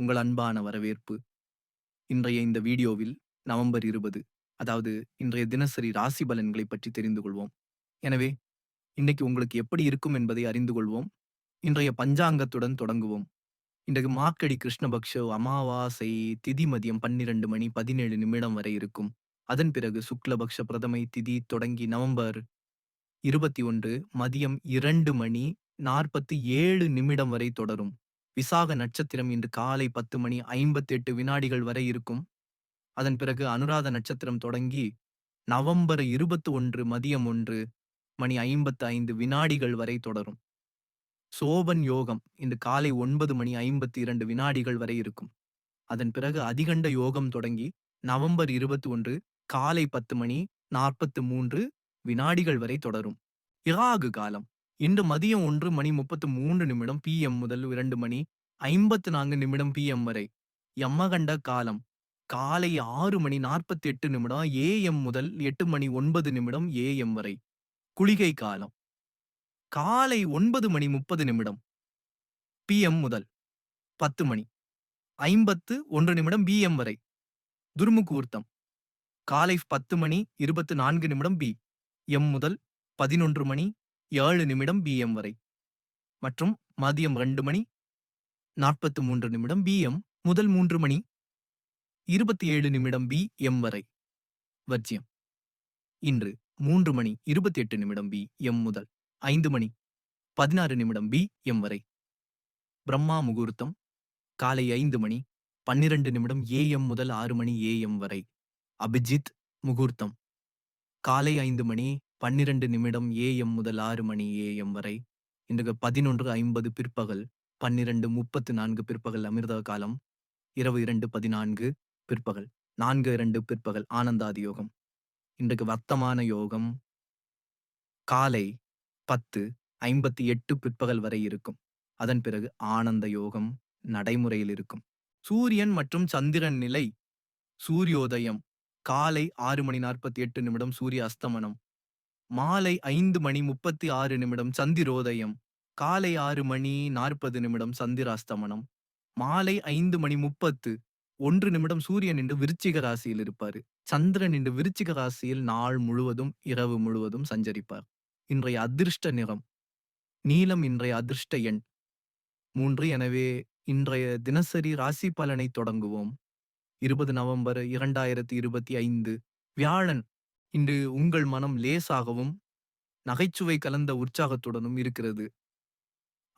உங்கள் அன்பான வரவேற்பு. இன்றைய இந்த வீடியோவில் நவம்பர் 20 அதாவது இன்றைய தினசரி ராசி பலன்களை பற்றி தெரிந்து கொள்வோம். எனவே, இன்னைக்கு உங்களுக்கு எப்படி இருக்கும் என்பதை அறிந்து கொள்வோம். இன்றைய பஞ்சாங்கத்துடன் தொடங்குவோம். இன்றைக்கு மார்க்கடி கிருஷ்ணபக்ஷ அமாவாசை திதி மதியம் 12 மணி 17 நிமிடம் வரை இருக்கும். அதன் பிறகு சுக்லபக்ஷ பிரதமை திதி தொடங்கி நவம்பர் 21 மதியம் இரண்டு மணி 47 நிமிடம் வரை தொடரும். விசாக நட்சத்திரம் இன்று காலை 10 மணி 58 வினாடிகள் வரை இருக்கும். அதன் பிறகு அனுராத நட்சத்திரம் தொடங்கி நவம்பர் 21 மதியம் ஒன்று மணி 55 வினாடிகள் வரை தொடரும். சோபன் யோகம் இன்று காலை ஒன்பது மணி 52 வினாடிகள் வரை இருக்கும். அதன் பிறகு அதிகண்ட யோகம் தொடங்கி நவம்பர் 21 காலை 10 மணி 43 வினாடிகள் வரை தொடரும். இராகு காலம் இன்று மதியம் ஒன்று மணி முப்பத்து மூன்று நிமிடம் பிஎம் முதல் இரண்டு மணி ஐம்பத்து நான்கு நிமிடம் பிஎம் வரை. யமகண்ட காலம்? காலை ஆறு மணி நாற்பத்தி எட்டு நிமிடம் ஏஎம் முதல் எட்டு மணி ஒன்பது நிமிடம் ஏஎம் வரை. குளிகை காலம்? காலை ஒன்பது மணி முப்பது நிமிடம் பிஎம் முதல் பத்து மணி ஐம்பத்து ஒன்று நிமிடம் பிஎம் வரை. துர்முகூர்த்தம்? காலை பத்து மணி இருபத்து நான்கு நிமிடம் பி எம் முதல் பதினொன்று மணி ஏழு நிமிடம் பிஎம் வரை. மற்றும் மதியம் ரெண்டு மணி 43 நிமிடம் பிஎம் முதல் மூன்று மணி 27 நிமிடம் பி எம் வரை. வர்ஜியம் இன்று மூன்று மணி 28 நிமிடம் பி எம் முதல் ஐந்து மணி 16 நிமிடம் பி எம் வரை. பிரம்மா முகூர்த்தம் காலை ஐந்து மணி 12 நிமிடம் ஏஎம் முதல் ஆறு மணி ஏஎம் வரை. அபிஜித் முகூர்த்தம் காலை ஐந்து மணி 12 நிமிடம் ஏஎம் முதல் ஆறு மணி ஏஎம் வரை இன்று 11:50 பிற்பகல் 12:34 பிற்பகல் அமிர்த காலம் இரவு 2:14 பிற்பகல் 4:02 பிற்பகல் ஆனந்தாதி யோகம் இன்றைக்கு வர்த்தமான யோகம் காலை 10:58 பிற்பகல் வரை இருக்கும். அதன் பிறகு ஆனந்த யோகம் நடைமுறையில் இருக்கும். சூரியன் மற்றும் சந்திரன் நிலை சூரியோதயம் காலை ஆறு மணி நாற்பத்தி எட்டு நிமிடம் சூரிய அஸ்தமனம் மாலை ஐந்து மணி முப்பத்தி ஆறு நிமிடம் சந்திரோதயம் காலை ஆறு மணி நாற்பது நிமிடம் சந்திராஸ்தமனம் மாலை ஐந்து மணி முப்பத்து ஒன்று நிமிடம் சூரியன் என்று விருச்சிக ராசியில் இருப்பார். சந்திரன் என்று விருச்சிக ராசியில் நாள் முழுவதும் இரவு முழுவதும் சஞ்சரிப்பார். இன்றைய அதிர்ஷ்ட நிறம் நீலம் இன்றைய அதிர்ஷ்ட எண். மூன்று எனவே இன்றைய தினசரி ராசி பலனை தொடங்குவோம். இருபது நவம்பர் இரண்டாயிரத்தி இருபத்தி ஐந்து வியாழன் இன்று உங்கள் மனம் லேசாகவும் நகைச்சுவை கலந்த உற்சாகத்துடனும் இருக்கிறது.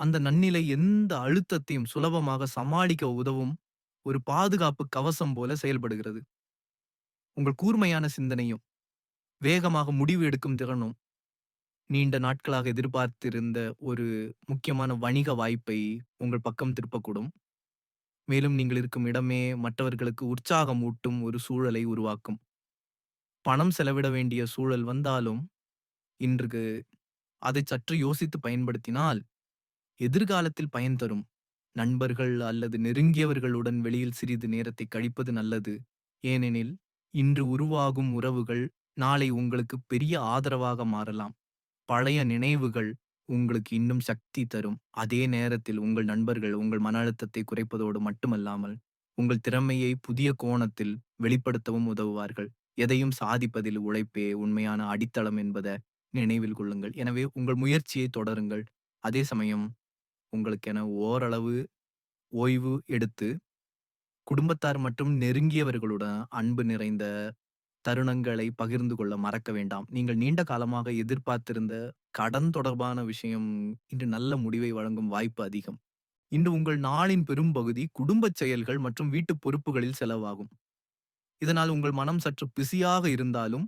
அந்த நன்னிலை எந்த அழுத்தத்தையும் சுலபமாக சமாளிக்க உதவும் ஒரு பாதுகாப்பு கவசம் போல செயல்படுகிறது. உங்கள் கூர்மையான சிந்தனையும் வேகமாக முடிவு எடுக்கும் திறனும் நீண்ட நாட்களாக எதிர்பார்த்திருந்த ஒரு முக்கியமான வணிக வாய்ப்பை உங்கள் பக்கம் திருப்பக்கூடும். மேலும் நீங்கள் இருக்கும் இடமே மற்றவர்களுக்கு உற்சாகம் ஊட்டும் ஒரு சூழலை உருவாக்கும். பணம் செலவிட வேண்டிய சூழல் வந்தாலும் இன்றுக்கு அதை சற்று யோசித்து பயன்படுத்தினால் எதிர்காலத்தில் பயன் தரும். நண்பர்கள் அல்லது நெருங்கியவர்களுடன் வெளியில் சிறிது நேரத்தை கழிப்பது நல்லது. ஏனெனில் இன்று உருவாகும் உறவுகள் நாளை உங்களுக்கு பெரிய ஆதரவாக மாறலாம். பழைய நினைவுகள் உங்களுக்கு இன்னும் சக்தி தரும். அதே நேரத்தில் உங்கள் நண்பர்கள் உங்கள் மன அழுத்தத்தை குறைப்பதோடு மட்டுமல்லாமல் உங்கள் திறமையை புதிய கோணத்தில் வெளிப்படுத்தவும் உதவுவார்கள். எதையும் சாதிப்பதில் உழைப்பே உண்மையான அடித்தளம் என்பதை நினைவில் கொள்ளுங்கள். எனவே உங்கள் முயற்சியை தொடருங்கள். அதே சமயம் உங்களுக்கென ஓரளவு ஓய்வு எடுத்து குடும்பத்தார் மற்றும் நெருங்கியவர்களுடன் அன்பு நிறைந்த தருணங்களை பகிர்ந்து கொள்ள மறக்க வேண்டாம். நீங்கள் நீண்ட காலமாக எதிர்பார்த்திருந்த கடன் தொடர்பான விஷயம் இன்று நல்ல முடிவை வழங்கும் வாய்ப்பு அதிகம். இன்று உங்கள் நாளின் பெரும்பகுதி குடும்பச் செயல்கள் மற்றும் வீட்டு பொறுப்புகளில் செலவாகும். இதனால் உங்கள் மனம் சற்று பிஸியாக இருந்தாலும்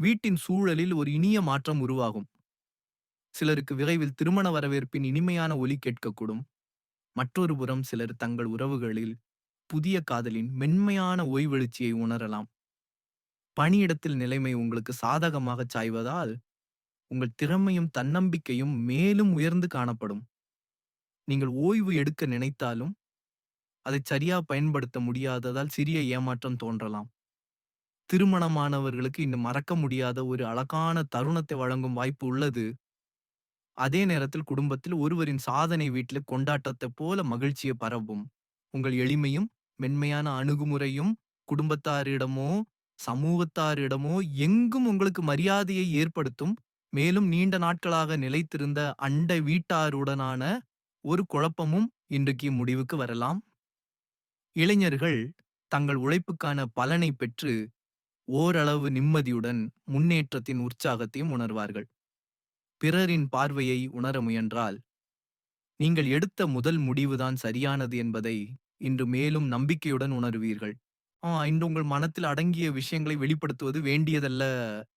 வீட்டின் சூழலில் ஒரு இனிய மாற்றம் உருவாகும். சிலருக்கு விரைவில் திருமண வரவேற்பின் இனிமையான ஒலி கேட்கக்கூடும். மற்றொரு புறம் சிலர் தங்கள் உறவுகளில் புதிய காதலின் மென்மையான ஓய்வெழுச்சியை உணரலாம். பணியிடத்தில் நிலைமை உங்களுக்கு சாதகமாக சாய்வதால் உங்கள் திறமையும் தன்னம்பிக்கையும் மேலும் உயர்ந்து காணப்படும். நீங்கள் ஓய்வு எடுக்க நினைத்தாலும் அதை சரியா பயன்படுத்த முடியாததால் சிறிய ஏமாற்றம் தோன்றலாம். திருமணமானவர்களுக்கு இன்னும் மறக்க முடியாத ஒரு அழகான தருணத்தை வழங்கும் வாய்ப்பு உள்ளது. அதே நேரத்தில் குடும்பத்தில் ஒருவரின் சாதனை வீட்டில் கொண்டாட்டத்தை போல மகிழ்ச்சியை பரவும். உங்கள் எளிமையும் மென்மையான அணுகுமுறையும் குடும்பத்தாரிடமோ சமூகத்தாரிடமோ எங்கும் உங்களுக்கு மரியாதையை ஏற்படுத்தும். மேலும் நீண்ட நாட்களாக நிலைத்திருந்த அண்டை வீட்டாருடனான ஒரு குழப்பமும் இன்றைக்கு முடிவுக்கு வரலாம். இளைஞர்கள் தங்கள் உழைப்புக்கான பலனை பெற்று ஓரளவு நிம்மதியுடன் முன்னேற்றத்தின் உற்சாகத்தையும் உணர்வார்கள். பிறரின் பார்வையை உணர முயன்றால் நீங்கள் எடுத்த முதல் முடிவுதான் சரியானது என்பதை இன்று மேலும் நம்பிக்கையுடன் உணர்வீர்கள். ஆ இன்று உங்கள் மனத்தில் அடங்கிய விஷயங்களை வெளிப்படுத்துவது வேண்டியதல்ல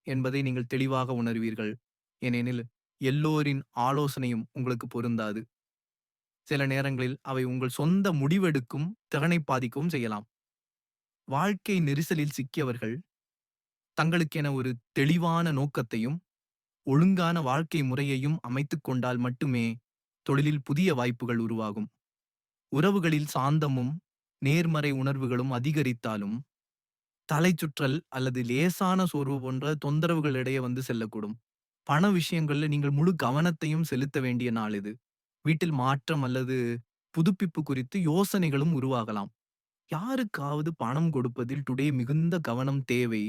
என்பதை நீங்கள் தெளிவாக உணர்வீர்கள். ஏனெனில் எல்லோரின் ஆலோசனையும் உங்களுக்கு பொருந்தாது. சில நேரங்களில் அவை உங்கள் சொந்த முடிவெடுக்கும் திறனை பாதிக்கவும் செய்யலாம். வாழ்க்கை நெரிசலில் சிக்கியவர்கள் தங்களுக்கென ஒரு தெளிவான நோக்கத்தையும் ஒழுங்கான வாழ்க்கை முறையையும் அமைத்துக் கொண்டால் மட்டுமே தொழிலில் புதிய வாய்ப்புகள் உருவாகும். உறவுகளில் சாந்தமும் நேர்மறை உணர்வுகளும் அதிகரித்தாலும் தலைச்சுற்றல் அல்லது லேசான சோர்வு போன்ற தொந்தரவுகளிடையே வந்து செல்லக்கூடும். பண விஷயங்கள்ல நீங்கள் முழு கவனத்தையும் செலுத்த வேண்டிய நாள் இது. வீட்டில் மாற்றம் அல்லது புதுப்பிப்பு குறித்து யோசனைகளும் உருவாகலாம். யாருக்காவது பணம் கொடுப்பதில் டுடே மிகுந்த கவனம் தேவை.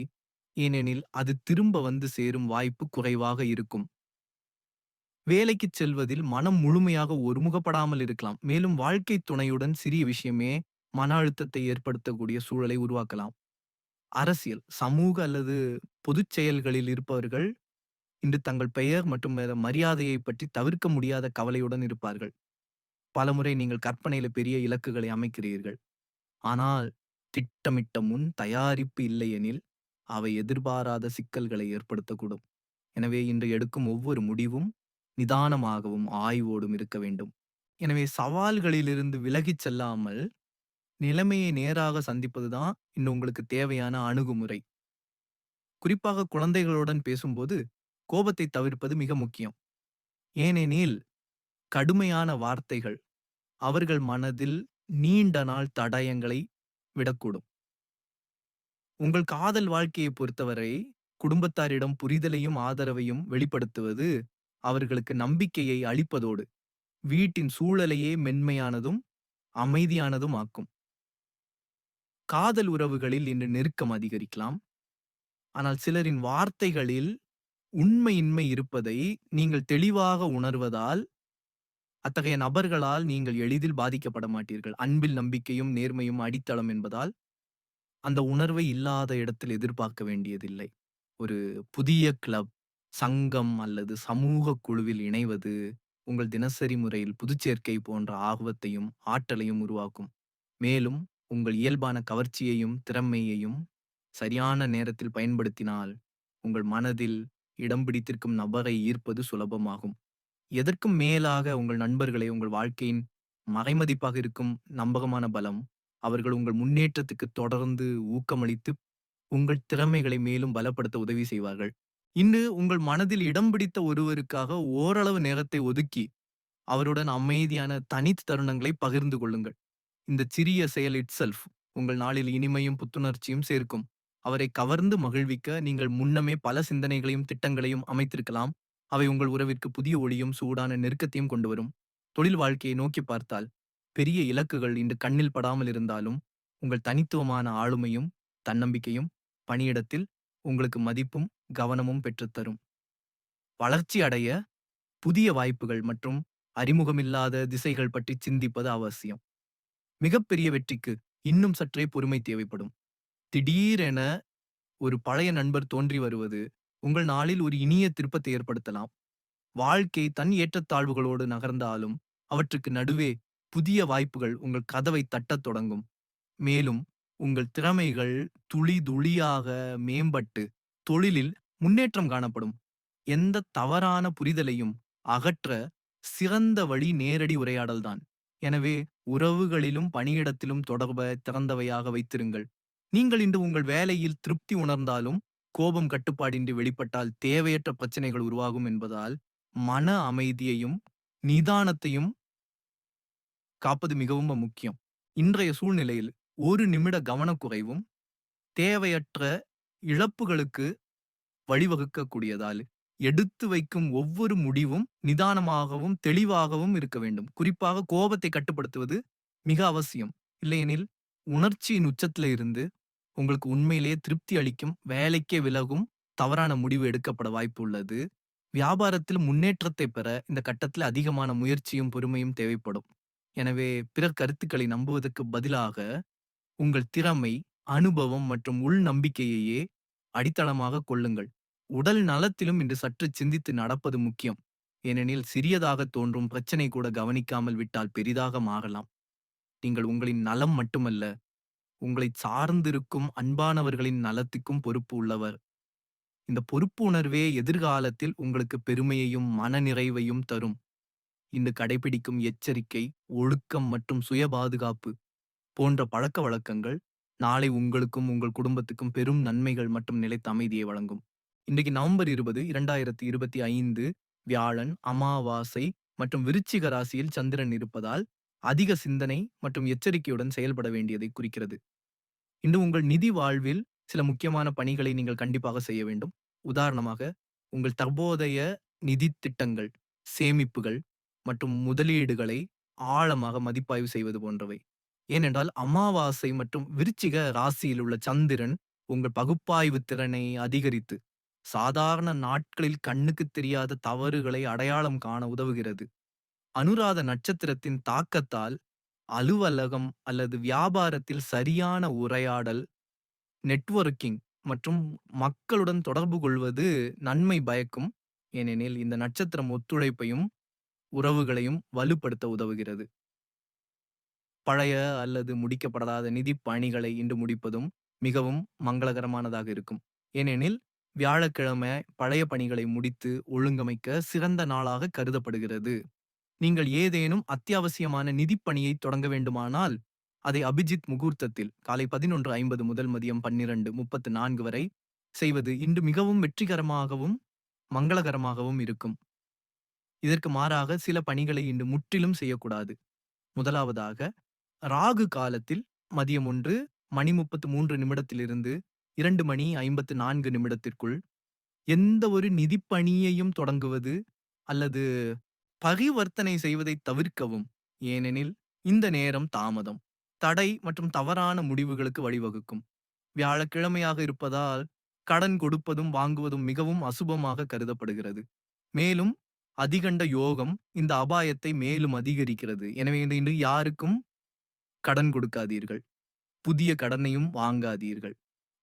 ஏனெனில் அது திரும்ப வந்து சேரும் வாய்ப்பு குறைவாக இருக்கும். வேலைக்குச் செல்வதில் மனம் முழுமையாக ஒருமுகப்படாமல் இருக்கலாம். மேலும் வாழ்க்கை துணையுடன் சிறிய விஷயமே மன அழுத்தத்தை ஏற்படுத்தக்கூடிய சூழலை உருவாக்கலாம். அரசியல் சமூக அல்லது பொதுச் செயல்களில் இருப்பவர்கள் இன்று தங்கள் பெயர் மற்றும் வேற மரியாதையை பற்றி தவிர்க்க முடியாத கவலையுடன் இருப்பார்கள். பலமுறை நீங்கள் கற்பனையில பெரிய இலக்குகளை அமைக்கிறீர்கள். ஆனால் திட்டமிட்ட முன் தயாரிப்பு இல்லையெனில் அவை எதிர்பாராத சிக்கல்களை ஏற்படுத்தக்கூடும். எனவே இன்று எடுக்கும் ஒவ்வொரு முடிவும் நிதானமாகவும் ஆய்வோடும் இருக்க வேண்டும். எனவே சவால்களிலிருந்து விலகிச் செல்லாமல் நிலைமையை நேராக சந்திப்பதுதான் இன்னும் உங்களுக்கு தேவையான அணுகுமுறை. குறிப்பாக குழந்தைகளுடன் பேசும்போது கோபத்தை தவிர்ப்பது மிக முக்கியம். ஏனெனில் கடுமையான வார்த்தைகள் அவர்கள் மனதில் நீண்ட நாள் தடயங்களை விடக்கூடும். உங்கள் காதல் வாழ்க்கையை பொறுத்தவரை குடும்பத்தாரிடம் புரிதலையும் ஆதரவையும் வெளிப்படுத்துவது அவர்களுக்கு நம்பிக்கையை அளிப்பதோடு வீட்டின் சூழலையே மென்மையானதும் அமைதியானதும் ஆக்கும். காதல் உறவுகளில் இன்று நெருக்கம் அதிகரிக்கலாம். ஆனால் சிலரின் வார்த்தைகளில் உண்மையின்மை இருப்பதை நீங்கள் தெளிவாக உணர்வதால் அத்தகைய நபர்களால் நீங்கள் எளிதில் பாதிக்கப்பட மாட்டீர்கள். அன்பில் நம்பிக்கையும் நேர்மையும் அடித்தளம் என்பதால் அந்த உணர்வை இல்லாத இடத்தில் எதிர்பார்க்க வேண்டியதில்லை. ஒரு புதிய கிளப் சங்கம் அல்லது சமூக குழுவில் இணைவது உங்கள் தினசரி முறையில் புதுச்சேர்க்கை போன்ற ஆர்வத்தையும் ஆற்றலையும் உருவாக்கும். மேலும் உங்கள் இயல்பான கவர்ச்சியையும் திறமையையும் சரியான நேரத்தில் பயன்படுத்தினால் உங்கள் மனதில் இடம் பிடித்திருக்கும் நபரை ஈர்ப்பது சுலபமாகும். எதற்கும் மேலாக உங்கள் நண்பர்களை உங்கள் வாழ்க்கையின் மறைமதிப்பாக இருக்கும் நம்பகமான பலம் அவர்கள் உங்கள் முன்னேற்றத்துக்கு தொடர்ந்து ஊக்கமளித்து உங்கள் திறமைகளை மேலும் பலப்படுத்த உதவி செய்வார்கள். இன்று உங்கள் மனதில் இடம் பிடித்த ஒருவருக்காக ஓரளவு நேரத்தை ஒதுக்கி அவருடன் அமைதியான தனித் தருணங்களை பகிர்ந்து கொள்ளுங்கள். இந்த சிறிய செயல் இட்செல்ஃப் உங்கள் நாளில் இனிமையும் புத்துணர்ச்சியும் சேர்க்கும். அவரை கவர்ந்து மகிழ்விக்க நீங்கள் முன்னமே பல சிந்தனைகளையும் திட்டங்களையும் அமைத்திருக்கலாம். அவை உங்கள் உறவிற்கு புதிய ஒளியும் சூடான நெருக்கத்தையும் கொண்டு வரும். தொழில் வாழ்க்கையை நோக்கி பார்த்தால் பெரிய இலக்குகள் இன்று கண்ணில் படாமல் இருந்தாலும் உங்கள் தனித்துவமான ஆளுமையும் தன்னம்பிக்கையும் பணியிடத்தில் உங்களுக்கு மதிப்பும் கவனமும் பெற்றுத்தரும் வளர்ச்சி அடைய புதிய வாய்ப்புகள் மற்றும் அறிமுகமில்லாத திசைகள் பற்றி சிந்திப்பது அவசியம். மிகப்பெரிய வெற்றிக்கு இன்னும் சற்றே பொறுமை தேவைப்படும். திடீரென ஒரு பழைய நண்பர் தோன்றி வருவது உங்கள் நாளில் ஒரு இனிய திருப்பத்தை ஏற்படுத்தலாம். வாழ்க்கை தன் ஏற்றத்தாழ்வுகளோடு நகர்ந்தாலும் அவற்றுக்கு நடுவே புதிய வாய்ப்புகள் உங்கள் கதவை தட்டத் தொடங்கும். மேலும் உங்கள் திறமைகள் துளி துளியாக மேம்பட்டு தொழிலில் முன்னேற்றம் காணப்படும். எந்த தவறான புரிதலையும் அகற்ற சிறந்த வழி நேரடி உரையாடல்தான் எனவே உறவுகளிலும் பணியிடத்திலும் தொடர்பை திறந்தவையாக வைத்திருங்கள். நீங்கள் இன்று உங்கள் வேலையில் திருப்தி உணர்ந்தாலும் கோபம் கட்டுப்பாடின்றி வெளிப்பட்டால் தேவையற்ற பிரச்சனைகள் உருவாகும் என்பதால் மன அமைதியையும் நிதானத்தையும் காப்பது மிகவும் முக்கியம். இன்றைய சூழ்நிலையில் ஒரு நிமிட கவனக்குறைவும் தேவையற்ற இழப்புகளுக்கு வழிவகுக்கக்கூடியதால் எடுத்து வைக்கும் ஒவ்வொரு முடிவும் நிதானமாகவும் தெளிவாகவும் இருக்க வேண்டும். குறிப்பாக கோபத்தை கட்டுப்படுத்துவது மிக அவசியம். இல்லையெனில் உணர்ச்சியின் உச்சத்தில் இருந்து உங்களுக்கு உண்மையிலேயே திருப்தி அளிக்கும் வேலைக்கே விலகும் தவறான முடிவு எடுக்கப்பட வாய்ப்பு உள்ளது. வியாபாரத்தில் முன்னேற்றத்தை பெற இந்த கட்டத்தில் அதிகமான முயற்சியும் பொறுமையும் தேவைப்படும். எனவே பிறர் கருத்துக்களை நம்புவதற்கு பதிலாக உங்கள் திறமை அனுபவம் மற்றும் உள் நம்பிக்கையையே அடித்தளமாக கொள்ளுங்கள். உடல் நலத்திலும் இன்று சற்று சிந்தித்து நடப்பது முக்கியம். ஏனெனில் சிறியதாக தோன்றும் பிரச்சனை கூட கவனிக்காமல் விட்டால் பெரிதாக மாறலாம். நீங்கள் உங்களின் நலம் மட்டுமல்ல உங்களை சார்ந்திருக்கும் அன்பானவர்களின் நலத்துக்கும் பொறுப்பு உள்ளவர். இந்த பொறுப்புணர்வே எதிர்காலத்தில் உங்களுக்கு பெருமையையும் மனநிறைவையும் தரும். இன்று கடைபிடிக்கும் எச்சரிக்கை ஒழுக்கம் மற்றும் சுய பாதுகாப்பு போன்ற பழக்க வழக்கங்கள் நாளை உங்களுக்கும் உங்கள் குடும்பத்துக்கும் பெரும் நன்மைகள் மற்றும் நிலைத்த அமைதியை வழங்கும். இன்றைக்கு நவம்பர் இருபது இரண்டாயிரத்தி இருபத்தி ஐந்து வியாழன் அமாவாசை மற்றும் விருச்சிக ராசியில் சந்திரன் இருப்பதால் அதிக சிந்தனை மற்றும் எச்சரிக்கையுடன் செயல்பட வேண்டியதை குறிக்கிறது. இன்று உங்கள் நிதி வாழ்வில் சில முக்கியமான பணிகளை நீங்கள் கண்டிப்பாக செய்ய வேண்டும். உதாரணமாக உங்கள் தற்போதைய நிதி திட்டங்கள் சேமிப்புகள் மற்றும் முதலீடுகளை ஆழமாக மதிப்பாய்வு செய்வது போன்றவை. ஏனென்றால் அமாவாசை மற்றும் விருச்சிக ராசியில் உள்ள சந்திரன் உங்கள் பகுப்பாய்வு திறனை அதிகரித்து சாதாரண நாட்களில் கண்ணுக்கு தெரியாத தவறுகளை அடையாளம் காண உதவுகிறது. அனுராத நட்சத்திரத்தின் தாக்கத்தால் அலுவலகம் அல்லது வியாபாரத்தில் சரியான உரையாடல் நெட்வொர்க்கிங் மற்றும் மக்களுடன் தொடர்பு கொள்வது நன்மை பயக்கும். ஏனெனில் இந்த நட்சத்திரம் ஒத்துழைப்பையும் உறவுகளையும் வலுப்படுத்த உதவுகிறது. பழைய அல்லது முடிக்கப்படாத நிதி பணிகளை இன்று முடிப்பதும் மிகவும் மங்களகரமானதாக இருக்கும். ஏனெனில் வியாழக்கிழமை பழைய பணிகளை முடித்து ஒழுங்கமைக்க சிறந்த நாளாக கருதப்படுகிறது. நீங்கள் ஏதேனும் அத்தியாவசியமான நிதிப்பணியை தொடங்க வேண்டுமானால் அதை அபிஜித் முகூர்த்தத்தில் காலை பதினொன்று ஐம்பது முதல் மதியம் பன்னிரண்டு முப்பத்து நான்கு வரை செய்வது இன்று மிகவும் வெற்றிகரமாகவும் மங்களகரமாகவும் இருக்கும். இதற்கு மாறாக சில பணிகளை இன்று முற்றிலும் செய்யக்கூடாது. முதலாவதாக ராகு காலத்தில் மதியம் ஒன்று மணி முப்பத்து மூன்று நிமிடத்திலிருந்து இரண்டு மணி ஐம்பத்து நான்கு நிமிடத்திற்குள் எந்த ஒரு நிதிப்பணியையும் தொடங்குவது அல்லது பரிவர்த்தனை செய்வதை தவிர்க்கவும் ஏனெனில் இந்த நேரம் தாமதம். தடை மற்றும் தவறான முடிவுகளுக்கு வழிவகுக்கும். வியாழக்கிழமையாக இருப்பதால் கடன் கொடுப்பதும் வாங்குவதும் மிகவும் அசுபமாக கருதப்படுகிறது. மேலும் அதிகண்ட யோகம் இந்த அபாயத்தை மேலும் அதிகரிக்கிறது. எனவே இந்த இன்று யாருக்கும் கடன் கொடுக்காதீர்கள். புதிய கடனையும் வாங்காதீர்கள்.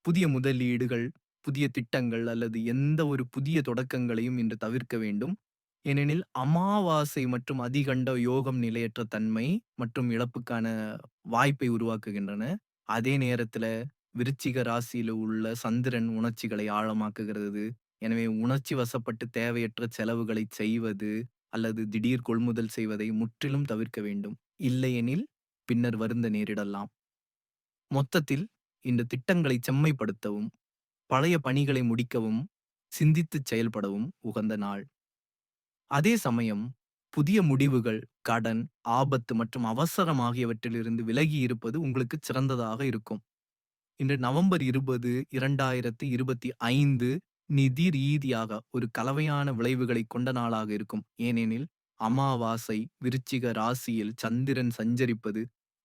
புதிய முதலீடுகள் புதிய திட்டங்கள் அல்லது எந்த ஒரு புதிய தொடக்கங்களையும் இன்று தவிர்க்க வேண்டும். ஏனெனில் அமாவாசை மற்றும் அதிகண்ட யோகம் நிலையற்ற தன்மை மற்றும் இழப்புக்கான வாய்ப்பை உருவாக்குகின்றன. அதே நேரத்துல விருச்சிக ராசியில உள்ள சந்திரன் உணர்ச்சிகளை ஆழமாக்குகிறது. எனவே உணர்ச்சி வசப்பட்டு தேவையற்ற செலவுகளை செய்வது அல்லது திடீர் கொள்முதல் செய்வதை முற்றிலும் தவிர்க்க வேண்டும். இல்லையெனில் பின்னர் வருந்த நேரிடலாம். மொத்தத்தில் இந்த திட்டங்களை செம்மைப்படுத்தவும் பழைய பணிகளை முடிக்கவும் சிந்தித்துச் செயல்படவும் உகந்த நாள். அதே சமயம் புதிய முடிவுகள் கடன் ஆபத்து மற்றும் அவசரம் ஆகியவற்றிலிருந்து விலகி இருப்பது உங்களுக்கு சிறந்ததாக இருக்கும். இன்று நவம்பர் இருபது இரண்டாயிரத்தி இருபத்தி ஐந்து நிதி ரீதியாக ஒரு கலவையான விளைவுகளை கொண்ட நாளாக இருக்கும். ஏனெனில் அமாவாசை விருச்சிக ராசியில் சந்திரன் சஞ்சரிப்பது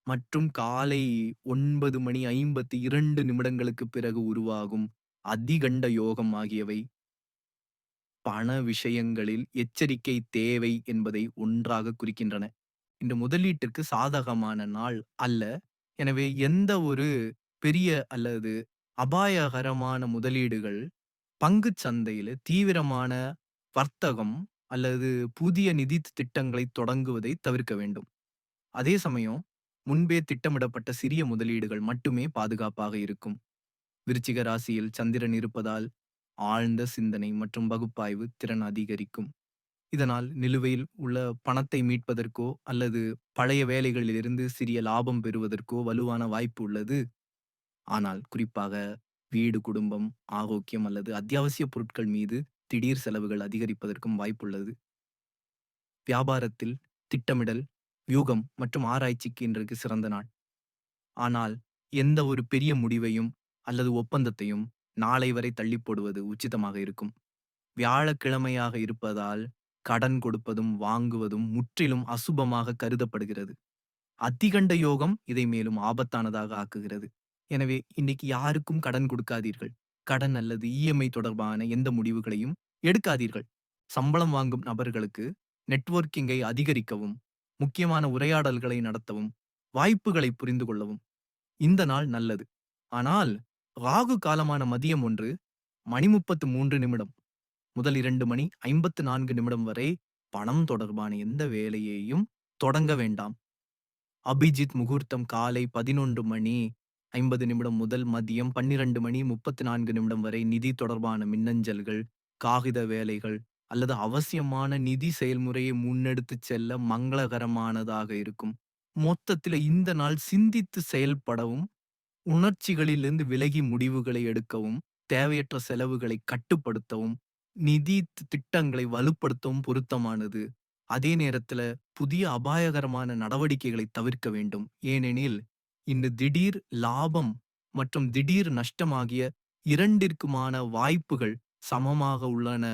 மற்றும் காலை ஒன்பது மணி ஐம்பத்தி இரண்டு நிமிடங்களுக்கு பிறகு உருவாகும் அதிகண்ட யோகம் ஆகியவை பண விஷயங்களில் எச்சரிக்கை தேவை என்பதை ஒன்றாக குறிக்கின்றன. இந்த முதலீட்டிற்கு சாதகமான நாள் அல்ல. எனவே எந்த ஒரு பெரிய அல்லது அபாயகரமான முதலீடுகள் பங்குச் சந்தையில தீவிரமான வர்த்தகம் அல்லது புதிய நிதி திட்டங்களை தொடங்குவதை தவிர்க்க வேண்டும். அதே சமயம் முன்பே திட்டமிடப்பட்ட சிறிய முதலீடுகள் மட்டுமே பாதுகாப்பாக இருக்கும். விருச்சிக ராசியில் சந்திரன் இருப்பதால் ஆழ்ந்த சிந்தனை மற்றும் பகுப்பாய்வு திறன் அதிகரிக்கும். இதனால் நிலுவையில் உள்ள பணத்தை மீட்பதற்கோ அல்லது பழைய வேலைகளிலிருந்து சிறிய லாபம் பெறுவதற்கோ வலுவான வாய்ப்பு உள்ளது. ஆனால் குறிப்பாக வீடு குடும்பம் ஆரோக்கியம் அல்லது அத்தியாவசிய பொருட்கள் மீது திடீர் செலவுகள் அதிகரிப்பதற்கும் வாய்ப்புள்ளது. வியாபாரத்தில் திட்டமிடல் வியூகம் மற்றும் ஆராய்ச்சிக்கு இன்றைக்கு சிறந்த நாள். ஆனால் எந்த ஒரு பெரிய முடிவையும் அல்லது ஒப்பந்தத்தையும் நாளை வரை தள்ளி போடுவது உச்சிதமாக இருக்கும். வியாழக்கிழமையாக இருப்பதால் கடன் கொடுப்பதும் வாங்குவதும் முற்றிலும் அசுபமாக கருதப்படுகிறது. அதிகண்ட யோகம் இதை மேலும் ஆபத்தானதாக ஆக்குகிறது. எனவே இன்னைக்கு யாருக்கும் கடன் கொடுக்காதீர்கள். கடன் அல்லது இஎம்ஐ தொடர்பான எந்த முடிவுகளையும் எடுக்காதீர்கள். சம்பளம் வாங்கும் நபர்களுக்கு நெட்வொர்க்கிங்கை அதிகரிக்கவும், முக்கியமான உரையாடல்களை நடத்தவும், வாய்ப்புகளை புரிந்து கொள்ளவும் இந்த நாள் நல்லது. ஆனால் ராகு காலமான மதியம் ஒன்று மணி 33 நிமிடம் முதல் இரண்டு மணி 54 நிமிடம் வரை பணம் தொடர்பான எந்த வேலையையும் தொடங்க வேண்டாம். அபிஜித் முகூர்த்தம் காலை 11 மணி 50 நிமிடம் முதல் மதியம் 12 மணி 34 நிமிடம் வரை நிதி தொடர்பான மின்னஞ்சல்கள், காகித வேலைகள் அல்லது அவசியமான நிதி செயல்முறையை முன்னெடுத்துச் செல்ல மங்களகரமானதாக இருக்கும். மொத்தத்தில் இந்த நாள் சிந்தித்து செயல்படவும், உணர்ச்சிகளிலிருந்து விலகி முடிவுகளை எடுக்கவும், தேவையற்ற செலவுகளை கட்டுப்படுத்தவும், நிதி திட்டங்களை வலுப்படுத்தவும் பொருத்தமானது. அதே நேரத்தில் புதிய அபாயகரமான நடவடிக்கைகளை தவிர்க்க வேண்டும். ஏனெனில் இன்று திடீர் லாபம் மற்றும் திடீர் நஷ்டம் ஆகிய இரண்டிற்குமான வாய்ப்புகள் சமமாக உள்ளன.